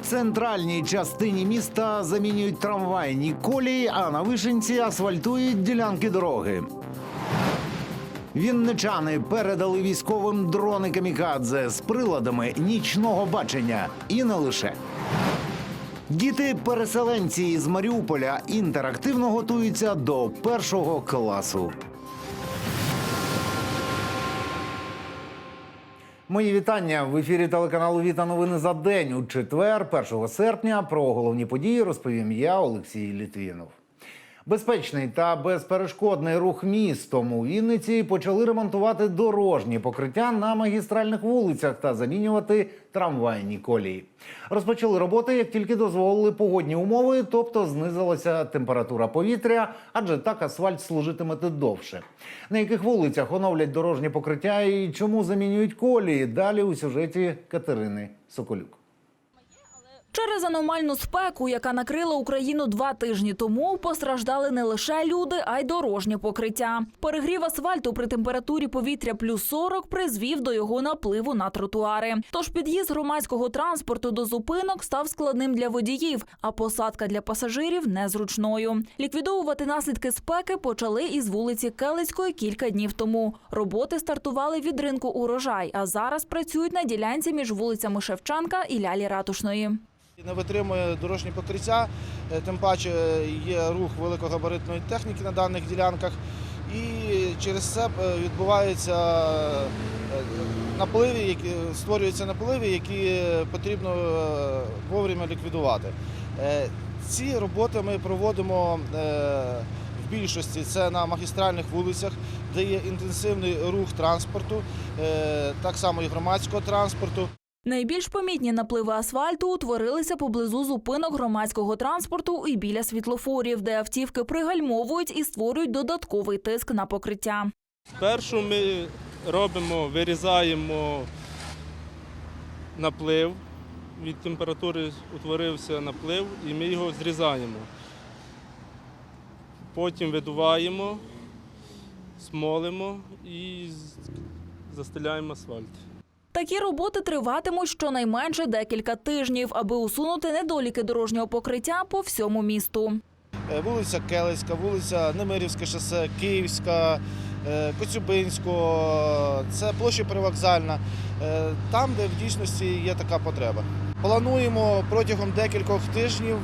центральній частині міста замінюють трамвайні колії, а на вишенці асфальтують ділянки дороги. Вінничани передали військовим дрони камікадзе з приладами нічного бачення і не лише. Діти-переселенці із Маріуполя інтерактивно готуються до першого класу. Мої вітання в ефірі телеканалу Віта новини за день у четвер, 1 серпня. Про головні події розповім я, Олексій Літвінов. Безпечний та безперешкодний рух містом у Вінниці почали ремонтувати дорожні покриття на магістральних вулицях та замінювати трамвайні колії. Розпочали роботи, як тільки дозволили погодні умови, тобто знизилася температура повітря, адже так асфальт служитиме довше. На яких вулицях оновлять дорожні покриття і чому замінюють колії? Далі у сюжеті Катерини Соколюк. Через аномальну спеку, яка накрила Україну два тижні тому, постраждали не лише люди, а й дорожнє покриття. Перегрів асфальту при температурі повітря плюс 40 призвів до його напливу на тротуари. Тож під'їзд громадського транспорту до зупинок став складним для водіїв, а посадка для пасажирів незручною. Ліквідовувати наслідки спеки почали із вулиці Келицької кілька днів тому. Роботи стартували від ринку урожай, а зараз працюють на ділянці між вулицями Шевченка і Лялі Ратушної. Не витримує дорожні покриття, е, тим паче є рух великогабаритної техніки на даних ділянках, і через це е, відбуваються е, напливи, які створюються напливи, які потрібно вовремя ліквідувати. Ці роботи ми проводимо в більшості це на магістральних вулицях, де є інтенсивний рух транспорту, так само і громадського транспорту. Найбільш помітні напливи асфальту утворилися поблизу зупинок громадського транспорту і біля світлофорів, де автівки пригальмовують і створюють додатковий тиск на покриття. Спершу ми робимо, вирізаємо наплив. Від температури утворився наплив і ми його зрізаємо. Потім видуваємо, смолимо і застеляємо асфальт. Такі роботи триватимуть щонайменше декілька тижнів, аби усунути недоліки дорожнього покриття по всьому місту. Е, вулиця Келицька, вулиця Немирівське шосе, Київська, е, Коцюбинського, це площа Привокзальна, е, там, де в дійсності є така потреба. Плануємо протягом декількох тижнів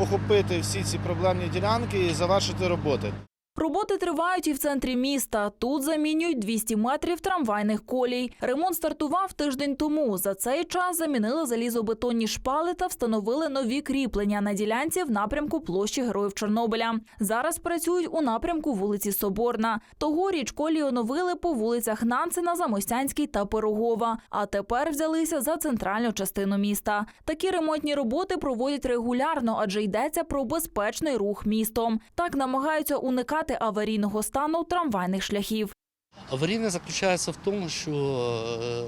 охопити всі ці проблемні ділянки і завершити роботи. Роботи тривають і в центрі міста. Тут замінюють 200 метрів трамвайних колій. Ремонт стартував тиждень тому. За цей час замінили залізобетонні шпали та встановили нові кріплення на ділянці в напрямку площі Героїв Чорнобиля. Зараз працюють у напрямку вулиці Соборна. Тогоріч колії оновили по вулицях Нанцина, Замостянській та Пирогова. А тепер взялися за центральну частину міста. Такі ремонтні роботи проводять регулярно, адже йдеться про безпечний рух містом. Так намагаються уникати аварійного стану трамвайних шляхів. Аварійне заключається в тому, що е,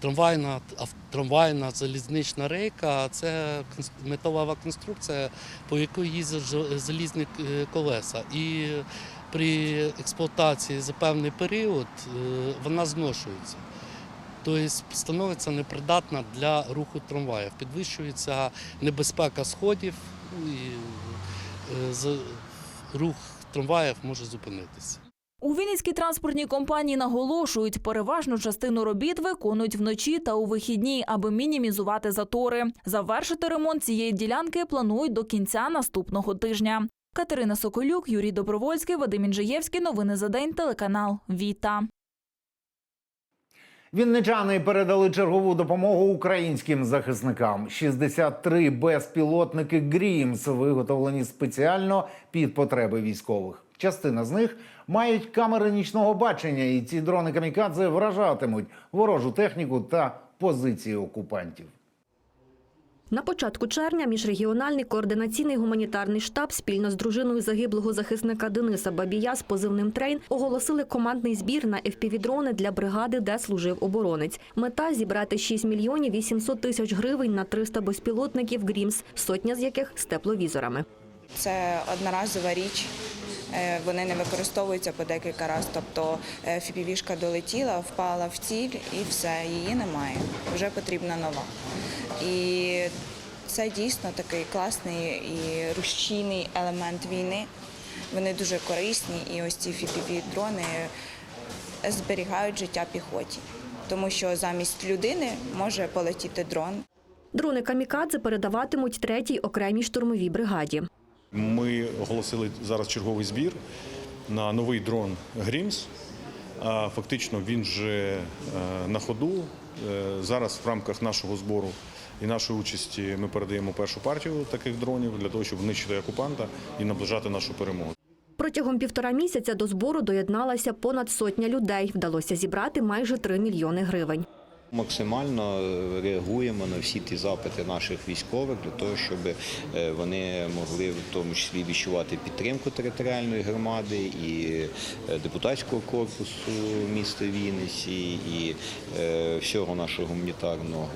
трамвайна, трамвайна залізнична рейка це металева конструкція, по якій їздять залізні е, колеса. І при експлуатації за певний період е, вона зношується. Тобто становиться непридатна для руху трамваїв. Підвищується небезпека сходів ну, і рух трамваїв може зупинитися. У Вінницькій транспортній компанії наголошують, переважну частину робіт виконують вночі та у вихідні, аби мінімізувати затори. Завершити ремонт цієї ділянки планують до кінця наступного тижня. Катерина Соколюк, Юрій Добровольський, Вадим Інжиєвський. Новини за день. Телеканал Віта. Вінничани передали чергову допомогу українським захисникам. 63 безпілотники Грімс виготовлені спеціально під потреби військових. Частина з них мають камери нічного бачення, і ці дрони камікадзе вражатимуть ворожу техніку та позиції окупантів. На початку червня міжрегіональний координаційний гуманітарний штаб спільно з дружиною загиблого захисника Дениса Бабія з позивним Трейн оголосили командний збір на FPV-дрони для бригади, де служив оборонець. Мета зібрати 6 мільйонів 800 тисяч гривень на 300 безпілотників «Грімс», сотня з яких з тепловізорами. Це одноразова річ. е, Вони не використовуються по декілька разів. Тобто е, фіпівішка долетіла, впала в ціль і все, її немає. Вже потрібна нова. І це дійсно такий класний і рушійний елемент війни. Вони дуже корисні, і ось ці FPV-дрони зберігають життя піхоті, тому що замість людини може полетіти дрон. Дрони камікадзе передаватимуть третій окремій штурмовій бригаді. Ми оголосили зараз черговий збір на новий дрон Грімс. А Фактично він вже е, на ходу. Е, Зараз в рамках нашого збору і нашої участі ми передаємо першу партію таких дронів для того, щоб знищити окупанта і наближати нашу перемогу. Протягом півтора місяця до збору доєдналася понад сотня людей. Вдалося зібрати майже 3 мільйони гривень. Максимально е, реагуємо на всі ті запити наших військових для того, щоб е, вони могли в тому числі відчувати підтримку територіальної громади і е, депутатського корпусу міста Вінниці, і всього нашого гуманітарного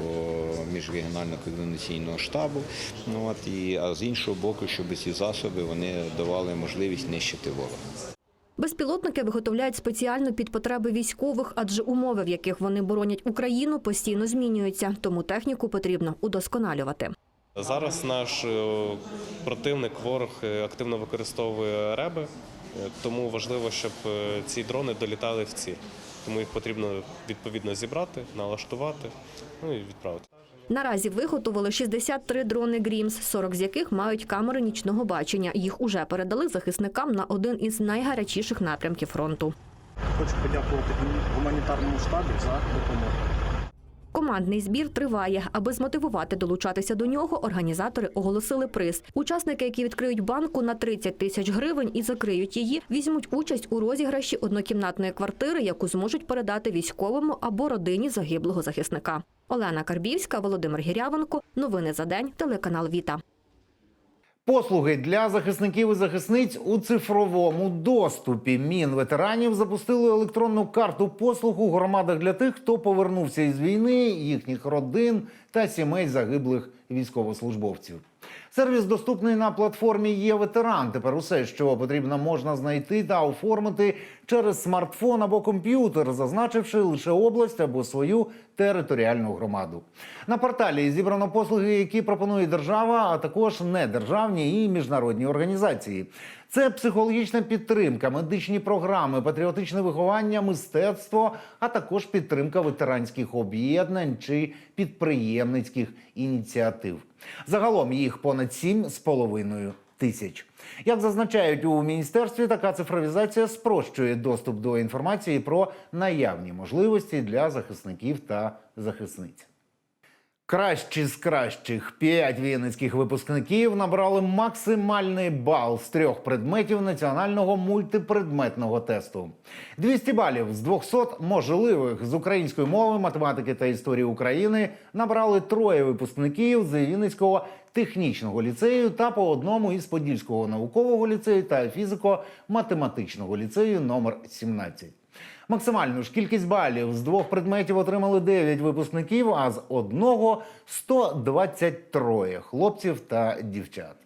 міжрегіонального координаційного штабу. Ну, от, і, а з іншого боку, щоб ці засоби вони давали можливість нищити ворога. Безпілотники виготовляють спеціально під потреби військових, адже умови, в яких вони боронять Україну, постійно змінюються. Тому техніку потрібно удосконалювати. Зараз наш е, противник, ворог е, активно використовує реби, е, тому важливо, щоб ці дрони долітали в ціль. Тому їх потрібно відповідно зібрати, налаштувати, ну і відправити. Наразі виготовили 63 дрони «Грімс», 40 з яких мають камери нічного бачення. Їх уже передали захисникам на один із найгарячіших напрямків фронту. Хочу подякувати гуманітарному штабі за допомогу. Командний збір триває. Аби змотивувати долучатися до нього, організатори оголосили приз. Учасники, які відкриють банку на 30 тисяч гривень і закриють її, візьмуть участь у розіграші однокімнатної квартири, яку зможуть передати військовому або родині загиблого захисника. Олена Карбівська, Володимир Гірявенко. Новини за день. Телеканал Віта. Послуги для захисників і захисниць у цифровому доступі. Мінветеранів запустили електронну карту послуг у громадах для тих, хто повернувся із війни, їхніх родин та сімей загиблих військовослужбовців. Сервіс доступний на платформі є ветеран. Тепер усе, що потрібно, можна знайти та оформити через смартфон або комп'ютер, зазначивши лише область або свою територіальну громаду. На порталі зібрано послуги, які пропонує держава, а також недержавні і міжнародні організації. Це психологічна підтримка, медичні програми, патріотичне виховання, мистецтво, а також підтримка ветеранських об'єднань чи підприємницьких ініціатив. Загалом їх понад сім з половиною тисяч. Як зазначають у міністерстві, така цифровізація спрощує доступ до інформації про наявні можливості для захисників та захисниць. Кращі з кращих п'ять вінницьких випускників набрали максимальний бал з трьох предметів національного мультипредметного тесту. 200 балів з 200 можливих з української мови, математики та історії України набрали троє випускників з Вінницького технічного ліцею та по одному із Подільського наукового ліцею та фізико-математичного ліцею номер 17. Максимальну ж кількість балів з двох предметів отримали 9 випускників, а з одного 123 хлопців та дівчат.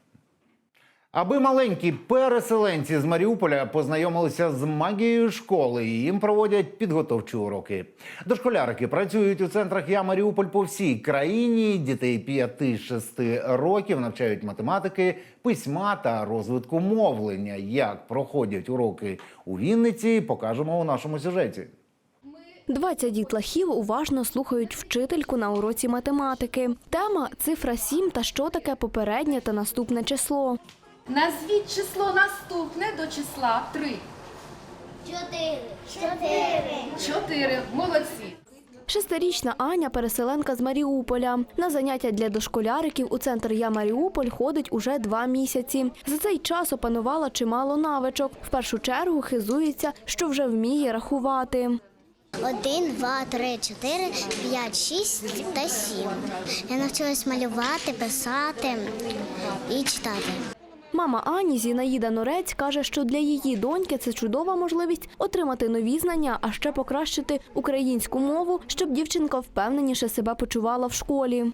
Аби маленькі переселенці з Маріуполя познайомилися з магією школи, їм проводять підготовчі уроки. Дошколярики працюють у центрах Я Маріуполь по всій країні. Дітей 5-6 років навчають математики, письма та розвитку мовлення. Як проходять уроки у Вінниці, покажемо у нашому сюжеті. 20 дітлахів уважно слухають вчительку на уроці математики. Тема цифра 7 та що таке попереднє та наступне число. Назвіть число наступне до числа 3. Чотири. Чотири. 4. Молодці. Шестирічна Аня переселенка з Маріуполя. На заняття для дошколяриків у центр Я Маріуполь ходить уже два місяці. За цей час опанувала чимало навичок. В першу чергу хизується, що вже вміє рахувати. Один, два, три, чотири, п'ять, шість та сім. Я навчилась малювати, писати і читати. Мама Ані Зінаїда Норець каже, що для її доньки це чудова можливість отримати нові знання, а ще покращити українську мову, щоб дівчинка впевненіше себе почувала в школі.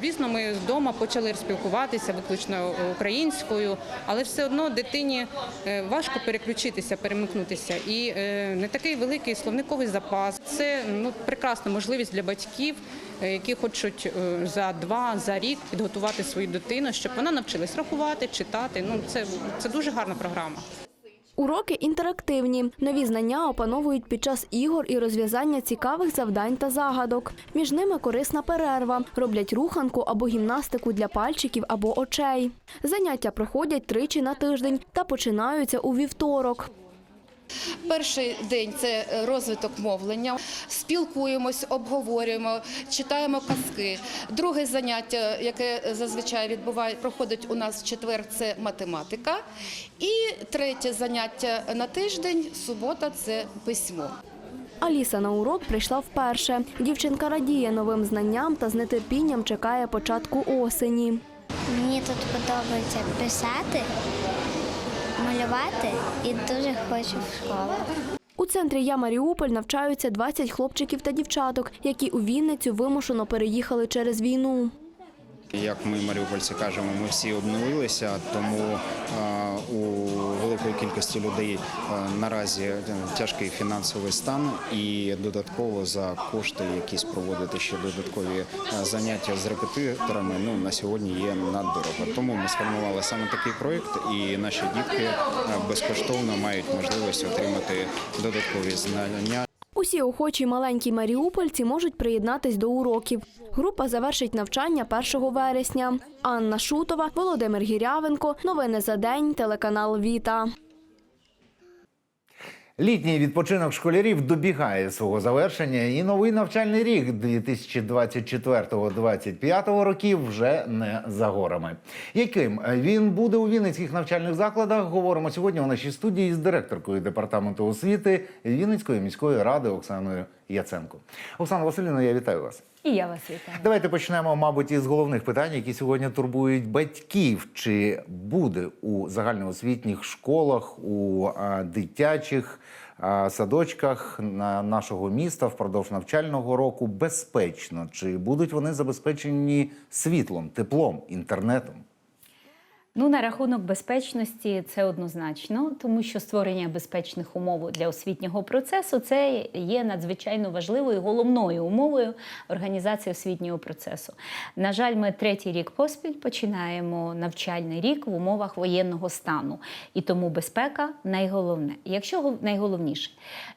Звісно, ми вдома почали спілкуватися виключно українською, але все одно дитині е, важко переключитися, перемикнутися. І е, не такий великий словниковий запас. Це ну прекрасна можливість для батьків, е, які хочуть за два за рік підготувати свою дитину, щоб вона навчилась рахувати, читати. Ну це, це дуже гарна програма. Уроки інтерактивні. Нові знання опановують під час ігор і розв'язання цікавих завдань та загадок. Між ними корисна перерва. Роблять руханку або гімнастику для пальчиків або очей. Заняття проходять тричі на тиждень та починаються у вівторок. Перший день це розвиток мовлення. Спілкуємось, обговорюємо, читаємо казки. Друге заняття, яке зазвичай відбуває, проходить у нас в четвер, це математика. І третє заняття на тиждень, субота це письмо. Аліса на урок прийшла вперше. Дівчинка радіє новим знанням та з нетерпінням чекає початку осені. Мені тут подобається писати, малювати і дуже хочу в школу. У центрі Я Маріуполь навчаються 20 хлопчиків та дівчаток, які у Вінницю вимушено переїхали через війну. Як ми маріупольці кажемо, ми всі обновилися, тому е, у великої кількості людей е, наразі тяжкий фінансовий стан, і додатково за кошти якісь проводити ще додаткові е, заняття з репетиторами. Ну на сьогодні є наддорого. Тому ми сформували саме такий проєкт, і наші дітки е, безкоштовно мають можливість отримати додаткові знання. Усі охочі маленькі маріупольці можуть приєднатись до уроків. Група завершить навчання 1 вересня. Анна Шутова, Володимир Гірявенко. Новини за день. Телеканал Віта. Літній відпочинок школярів добігає свого завершення, і новий навчальний рік 2024-2025 років вже не за горами. Яким він буде у вінницьких навчальних закладах? Говоримо сьогодні у нашій студії з директоркою департаменту освіти Вінницької міської ради Оксаною Яценко. Оксана Васильівна, я вітаю вас. І я вас вітаю. Давайте почнемо, мабуть, із головних питань, які сьогодні турбують батьків. Чи буде у загальноосвітніх школах, у а, дитячих а, садочках на нашого міста впродовж навчального року безпечно? Чи будуть вони забезпечені світлом, теплом, інтернетом? Ну, на рахунок безпечності це однозначно, тому що створення безпечних умов для освітнього процесу це є надзвичайно важливою головною умовою організації освітнього процесу. На жаль, ми третій рік поспіль починаємо навчальний рік в умовах воєнного стану, і тому безпека найголовне. Якщо найголовніше,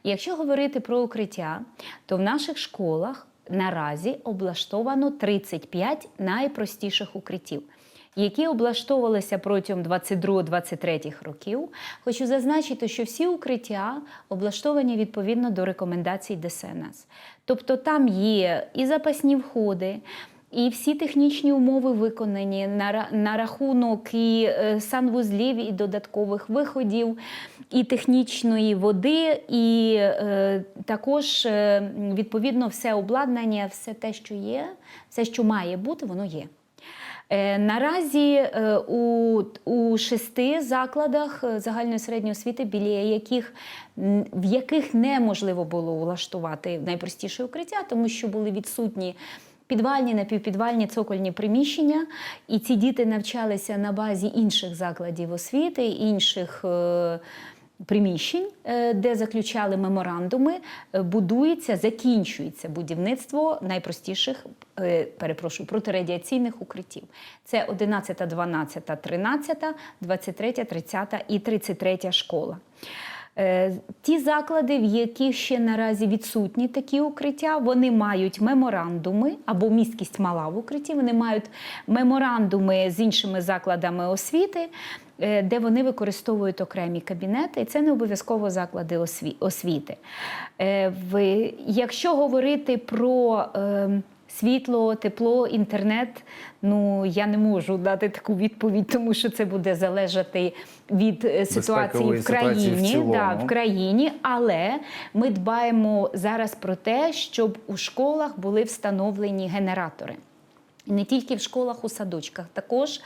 якщо говорити про укриття, то в наших школах наразі облаштовано 35 найпростіших укриттів які облаштовувалися протягом 22-23 років. Хочу зазначити, що всі укриття облаштовані відповідно до рекомендацій ДСНС. Тобто там є і запасні входи. І всі технічні умови виконані на, рахунок і е, санвузлів, і додаткових виходів, і технічної води, і е, також е, відповідно все обладнання, все те, що є, все, що має бути, воно є. Е, Наразі е, у, у шести закладах е, загальної середньої освіти, біля яких в яких неможливо було влаштувати найпростіше укриття, тому що були відсутні. Підвальні, напівпідвальні цокольні приміщення, і ці діти навчалися на базі інших закладів освіти, інших е, приміщень, е, де заключали меморандуми, е, будується, закінчується будівництво найпростіших, е, перепрошую, протирадіаційних укриттів. Це 11, 12, 13, 23, 30 і 33 школа. Е, Ті заклади, в яких ще наразі відсутні такі укриття, вони мають меморандуми або місткість мала в укритті. Вони мають меморандуми з іншими закладами освіти, е, де вони використовують окремі кабінети, і це не обов'язково заклади освіти. Е, Якщо говорити про е, Світло, тепло, інтернет. Ну я не можу дати таку відповідь, тому що це буде залежати від е, ситуації в країні, ситуації в да, в країні, але ми дбаємо зараз про те, щоб у школах були встановлені генератори. Не тільки в школах, у садочках. Також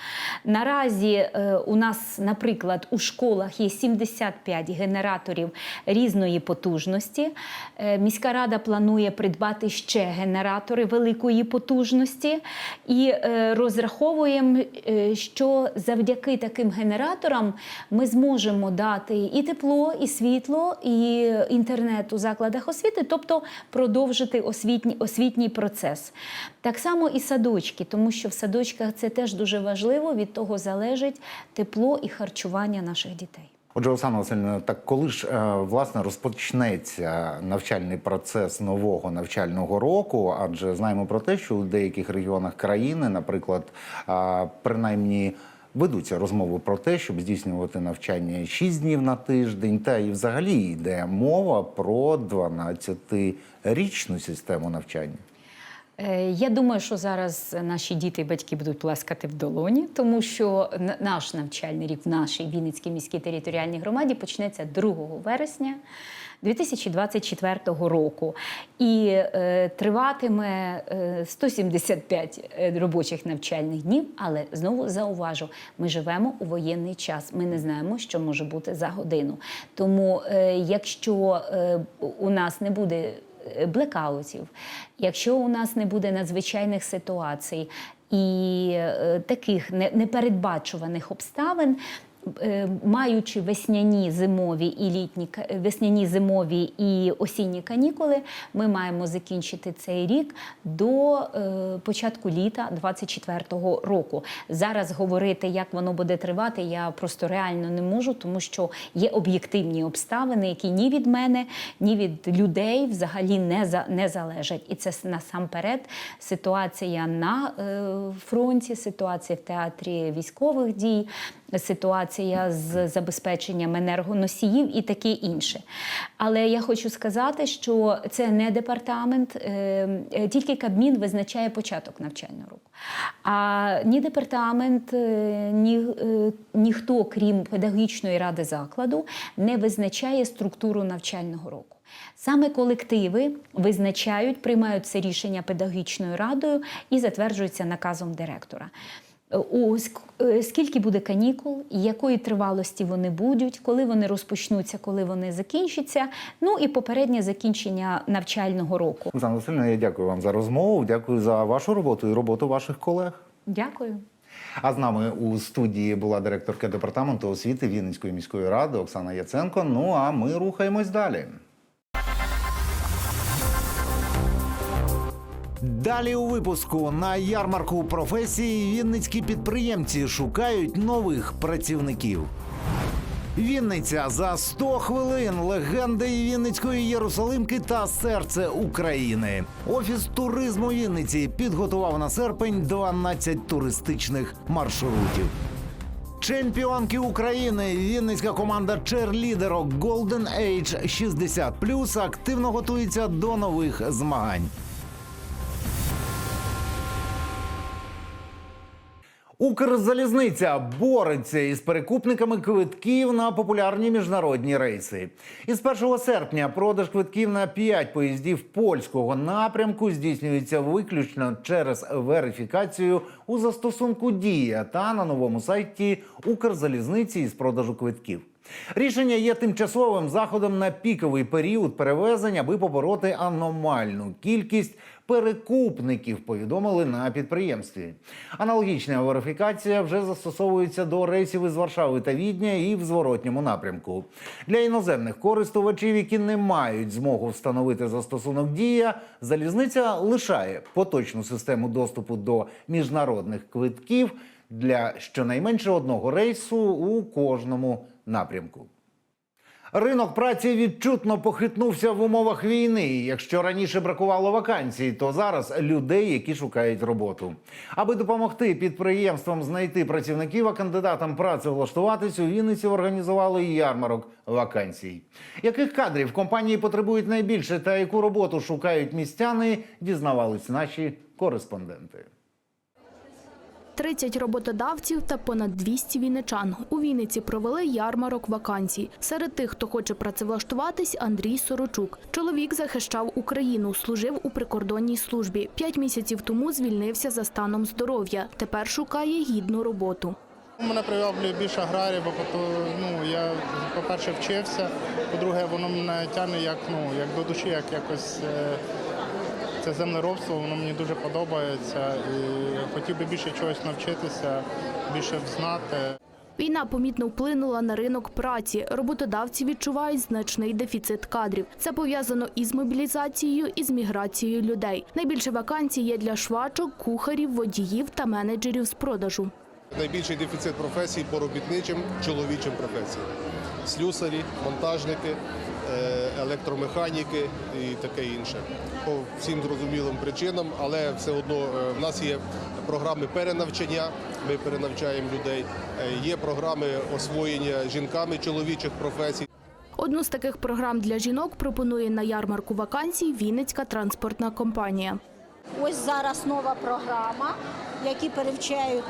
наразі е, у нас, наприклад, у школах є 75 генераторів різної потужності. Е, міська рада планує придбати ще генератори великої потужності і е, розраховуємо, що завдяки таким генераторам ми зможемо дати і тепло, і світло, і інтернет у закладах освіти, тобто продовжити освітній, освітній процес. Так само і садочки, тому що в садочках це теж дуже важливо, від того залежить тепло і харчування наших дітей. Отже, Оксана Васильівна, так коли ж е, власне розпочнеться навчальний процес нового навчального року? Адже знаємо про те, що у деяких регіонах країни, наприклад, принаймні. Ведуться розмови про те, щоб здійснювати навчання 6 днів на тиждень, та і взагалі йде мова про 12-річну систему навчання. Е, Я думаю, що зараз наші діти і батьки будуть плескати в долоні, тому що наш навчальний рік в нашій Вінницькій міській територіальній громаді почнеться 2 вересня 2024 року і е, триватиме е, 175 е, робочих навчальних днів. Але знову зауважу, ми живемо у воєнний час. Ми не знаємо, що може бути за годину. Тому, е, якщо е, у нас не буде е, блекаутів, якщо у нас не буде надзвичайних ситуацій і е, таких непередбачуваних обставин. Е, Маючи весняні зимові і літні весняні зимові і осінні канікули, ми маємо закінчити цей рік до е, початку літа 24-го року. Зараз говорити, як воно буде тривати, я просто реально не можу, тому що є об'єктивні обставини, які ні від мене, ні від людей взагалі не, за, не залежать. І це насамперед ситуація на е, фронті, ситуація в театрі військових дій, ситуація з забезпеченням енергоносіїв і таке інше. Але я хочу сказати, що це не департамент, е, е, тільки Кабмін визначає початок навчального року. А ні департамент, е, ні, ніхто, крім педагогічної ради закладу, не визначає структуру навчального року. Саме колективи визначають, приймають це рішення педагогічною радою і затверджуються наказом директора. У е, скільки буде канікул, якої тривалості вони будуть, коли вони розпочнуться, коли вони закінчаться. Ну і попереднє закінчення навчального року. Оксана Васильівна, я дякую вам за розмову. Дякую за вашу роботу і роботу ваших колег. Дякую. А з нами у студії була директорка департаменту освіти Вінницької міської ради Оксана Яценко. Ну а ми рухаємось далі. Далі у випуску на ярмарку професії вінницькі підприємці шукають нових працівників. Вінниця за 100 хвилин. Легенди Вінницької Єрусалимки та серце України. Офіс туризму Вінниці підготував на серпень 12 туристичних маршрутів. Чемпіонки України Вінницька команда черлідерок Golden Age 60+, активно готується до нових змагань. Укрзалізниця бореться із перекупниками квитків на популярні міжнародні рейси. Із 1 серпня продаж квитків на 5 поїздів польського напрямку здійснюється виключно через верифікацію у застосунку Дія та на новому сайті Укрзалізниці із продажу квитків. Рішення є тимчасовим заходом на піковий період перевезень, аби побороти аномальну кількість перекупників, повідомили на підприємстві. Аналогічна верифікація вже застосовується до рейсів із Варшави та Відня і в зворотньому напрямку. Для іноземних користувачів, які не мають змогу встановити застосунок дія, залізниця лишає поточну систему доступу до міжнародних квитків для щонайменше одного рейсу у кожному напрямку. Ринок праці відчутно похитнувся в умовах війни. Якщо раніше бракувало вакансій, то зараз людей, які шукають роботу. Аби допомогти підприємствам знайти працівників, а кандидатам працевлаштуватись, у Вінниці організували ярмарок вакансій. Яких кадрів компанії потребують найбільше та яку роботу шукають містяни, дізнавались наші кореспонденти. 30 роботодавців та понад 200 вінничан. У Вінниці провели ярмарок вакансій. Серед тих, хто хоче працевлаштуватись, Андрій Сорочук. Чоловік захищав Україну, служив у прикордонній службі. П'ять місяців тому звільнився за станом здоров'я. Тепер шукає гідну роботу. Мене приваблює більше аграрія, бо ну, я, по-перше, вчився, по-друге, воно мене тягне як, ну, як до душі, як якось е, це землеробство, воно мені дуже подобається. І хотів би більше чогось навчитися, більше знати. Війна помітно вплинула на ринок праці. Роботодавці відчувають значний дефіцит кадрів. Це пов'язано із мобілізацією і з міграцією людей. Найбільше вакансій є для швачок, кухарів, водіїв та менеджерів з продажу. Найбільший дефіцит професій по робітничим чоловічим професіям. Слюсарі, монтажники, електромеханіки і таке інше. По всім зрозумілим причинам, але все одно е, в нас є програми перенавчання, ми перенавчаємо людей, Е, є програми освоєння жінками чоловічих професій. Одну з таких програм для жінок пропонує на ярмарку вакансій Вінницька транспортна компанія. Ось зараз нова програма, які перевчають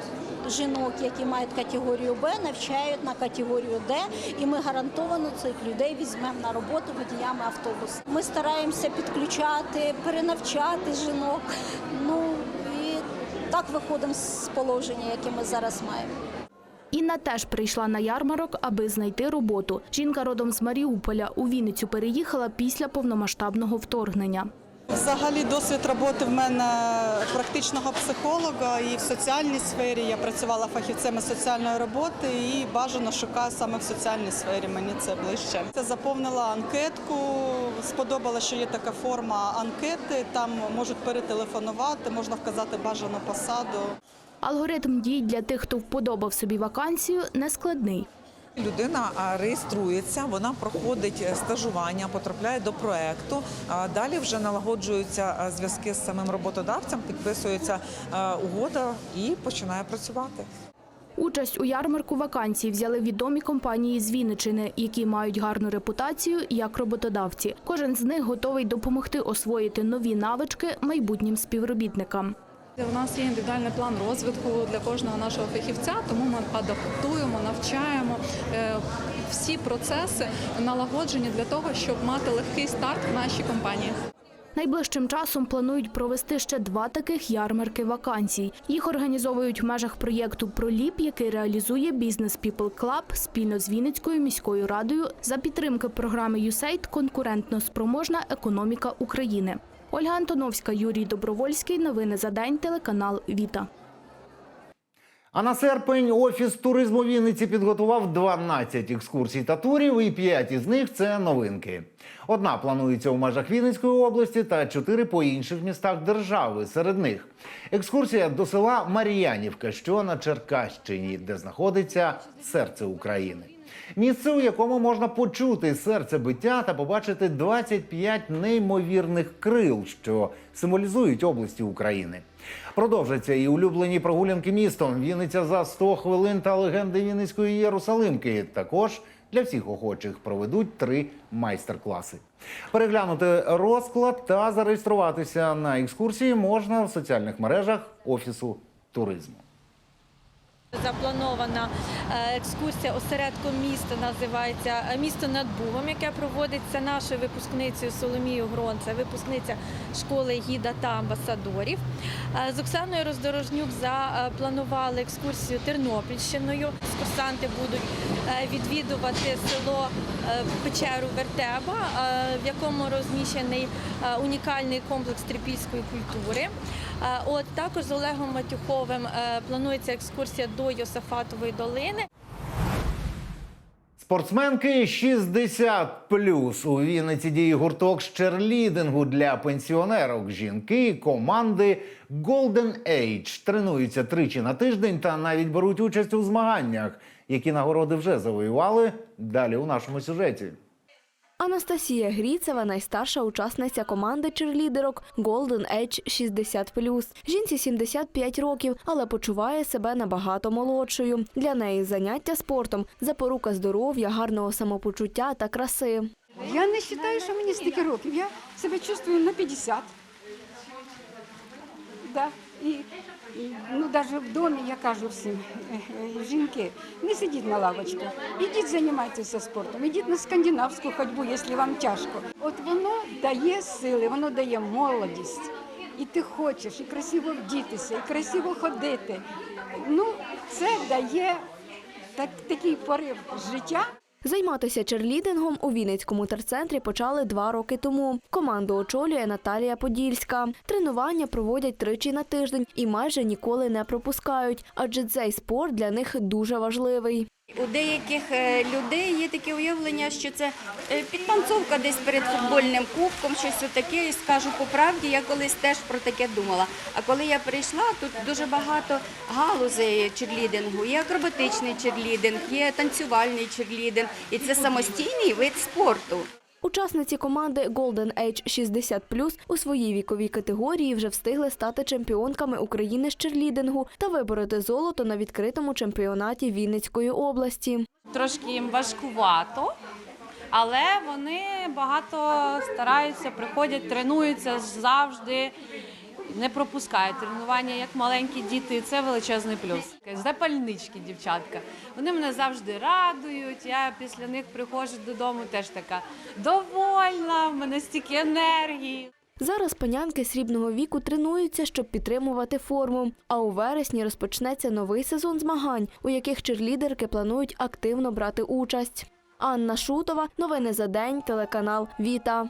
жінок, які мають категорію Б, навчають на категорію Д, і ми гарантовано цих людей візьмемо на роботу водіями автобусу. Ми стараємося підключати, перенавчати жінок. Ну і так виходимо з положення, яке ми зараз маємо. Інна теж прийшла на ярмарок, аби знайти роботу. Жінка родом з Маріуполя у Вінницю переїхала після повномасштабного вторгнення. Взагалі досвід роботи в мене практичного психолога і в соціальній сфері. Я працювала фахівцем соціальної роботи і бажано шукаю саме в соціальній сфері. Мені це ближче. Я заповнила анкетку. Сподобалося, що є така форма анкети. Там можуть перетелефонувати, можна вказати бажану посаду. Алгоритм дій для тих, хто вподобав собі вакансію, нескладний. Людина реєструється, вона проходить е, стажування, потрапляє до проекту. Далі вже налагоджуються зв'язки з самим роботодавцем, підписується угода і починає працювати. Участь у ярмарку вакансій взяли відомі компанії з Вінничини, які мають гарну репутацію як роботодавці. Кожен з них готовий допомогти освоїти нові навички майбутнім співробітникам. У нас є індивідуальний план розвитку для кожного нашого фахівця, тому ми адаптуємо, навчаємо е, всі процеси налагоджені для того, щоб мати легкий старт в нашій компанії. Найближчим часом планують провести ще два таких ярмарки вакансій. Їх організовують в межах проєкту Проліп, який реалізує Бізнес People Club спільно з Вінницькою міською радою за підтримки програми USAID Конкурентно спроможна економіка України. Ольга Антоновська, Юрій Добровольський. Новини за день. Телеканал Віта. А на серпень офіс туризму Вінниці підготував 12 екскурсій та турів, і 5 із них це новинки. Одна планується у межах Вінницької області та чотири по інших містах держави. Серед них екскурсія до села Мар'янівка, що на Черкащині, де знаходиться серце України. Місце, у якому можна почути серцебиття та побачити 25 неймовірних крил, що символізують області України. Продовжаться і улюблені прогулянки містом. Вінниця за 100 хвилин та легенди Вінницької Єрусалимки. Також для всіх охочих проведуть три майстер-класи. Переглянути розклад та зареєструватися на екскурсії можна в соціальних мережах офісу туризму. Запланована е, екскурсія осередком міста називається е, Місто над Бугом, яке проводиться нашою випускницею Соломією Грон, це випускниця школи гіда та амбасадорів. Е, З Оксаною Роздорожнюк запланували екскурсію Тернопільщиною. Екскурсанти будуть відвідувати село Печеру Вертеба, в якому розміщений унікальний комплекс трипільської культури. От також з Олегом Матюховим планується екскурсія до Йосафатової долини. Спортсменки 60 У Вінниці діє гурток з черлідингу для пенсіонерок. Жінки команди Golden Age тренуються тричі на тиждень та навіть беруть участь у змаганнях. Які нагороди вже завоювали? Далі у нашому сюжеті. Анастасія Гріцева найстарша учасниця команди черлідерок Golden Edge 60+. Жінці 75 років, але почуває себе набагато молодшою. Для неї заняття спортом запорука здоров'я, гарного самопочуття та краси. Я не вважаю, що мені стільки років. Я себе чувствую на 50. Да. Ну навіть в домі я кажу всім, е, е, жінки, не сидіть на лавочці, ідіть займайтеся спортом, ідіть на скандинавську ходьбу, якщо вам тяжко. От воно дає сили, воно дає молодість. І ти хочеш і красиво вдітися, і красиво ходити. Ну, це дає так, такий порив життя. Займатися черлідингом у Вінницькому терцентрі почали два роки тому. Команду очолює Наталія Подільська. Тренування проводять тричі на тиждень і майже ніколи не пропускають, адже цей спорт для них дуже важливий. У деяких е, людей є таке уявлення, що це підпанцовка десь перед футбольним кубком, щось таке. І скажу по правді, я колись теж про таке думала. А коли я прийшла, тут дуже багато галузей черлідингу. Є акробатичний черлідинг, є танцювальний черлідинг, і це самостійний вид спорту. Учасниці команди Golden Age 60 у своїй віковій категорії вже встигли стати чемпіонками України з черлідингу та вибороти золото на відкритому чемпіонаті Вінницької області. Трошки їм важкувато, але вони багато стараються, приходять, тренуються завжди. Не пропускають тренування як маленькі діти, це величезний плюс. Запальнички, дівчатка. Вони мене завжди радують. Я після них приходжу додому, теж така довольна, в мене стільки енергії. Зараз панянки срібного віку тренуються, щоб підтримувати форму. А у вересні розпочнеться новий сезон змагань, у яких черлідерки планують активно брати участь. Анна Шутова, новини за день, телеканал Віта.